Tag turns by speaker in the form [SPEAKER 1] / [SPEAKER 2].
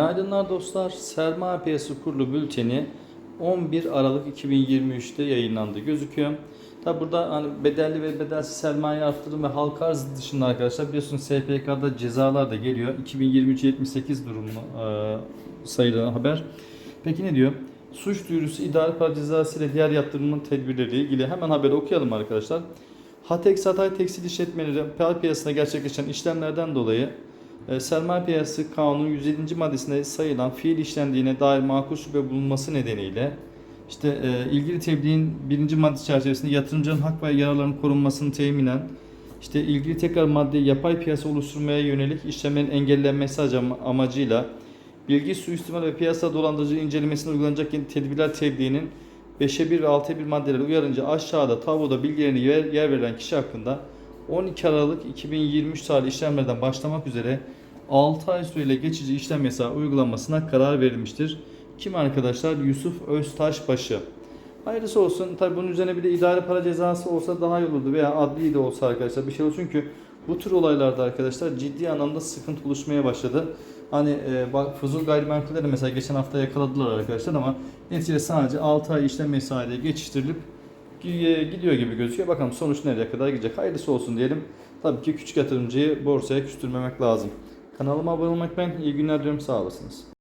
[SPEAKER 1] Günaydınlar dostlar. Sermaye Piyasası Kurulu bülteni 11 Aralık 2023'te yayınlandı gözüküyor. Tabi burada hani bedelli ve bedelsiz sermaye arttırım ve halka arz dışında arkadaşlar biliyorsunuz SPK'da cezalar da geliyor. 2023 78 durumlu e, sayılı haber. Peki ne diyor? Suç duyurusu idare para cezası ile diğer yaptırımın tedbirleri ilgili hemen haberi okuyalım arkadaşlar. Hatex Hatay Tekstil İşletmeleri para piyasasında gerçekleşen işlemlerden dolayı Sermaye Piyasası Kanunu 107. maddesinde sayılan fiil işlendiğine dair makul şüphe bulunması nedeniyle işte e, ilgili tebliğin birinci madde çerçevesinde yatırımcının hak ve yararlarının korunmasını teminen işte ilgili tekrar madde yapay piyasa oluşturmaya yönelik işlemlerin engellenmesi amacıyla bilgi suistimal ve piyasa dolandırıcı incelemesine uygulanacak yeni tedbirler tebliğinin 5'e 1 ve 6'ya 1 maddeleri uyarınca aşağıda tabloda bilgilerini yer, yer verilen kişi hakkında 12 Aralık 2023 tarihli işlemlerden başlamak üzere 6 ay süreyle geçici işlem yasağı uygulanmasına karar verilmiştir. Kim arkadaşlar? Yusuf Öztaşbaşı. Hayırlısı olsun. Tabi bunun üzerine bir de idari para cezası olsa daha iyi olurdu veya adli de olsa arkadaşlar bir şey olur. Çünkü bu tür olaylarda arkadaşlar ciddi anlamda sıkıntı oluşmaya başladı. Hani e, bak fuzul gayrimenkulleri mesela geçen hafta yakaladılar arkadaşlar ama neticede sadece 6 ay işlem mesaiyle geçiştirilip gidiyor gibi gözüküyor. Bakalım sonuç nereye kadar gidecek. Hayırlısı olsun diyelim. Tabii ki küçük yatırımcıyı borsaya küstürmemek lazım. Kanalıma abone olmak ben. İyi günler diliyorum. Sağ olasınız.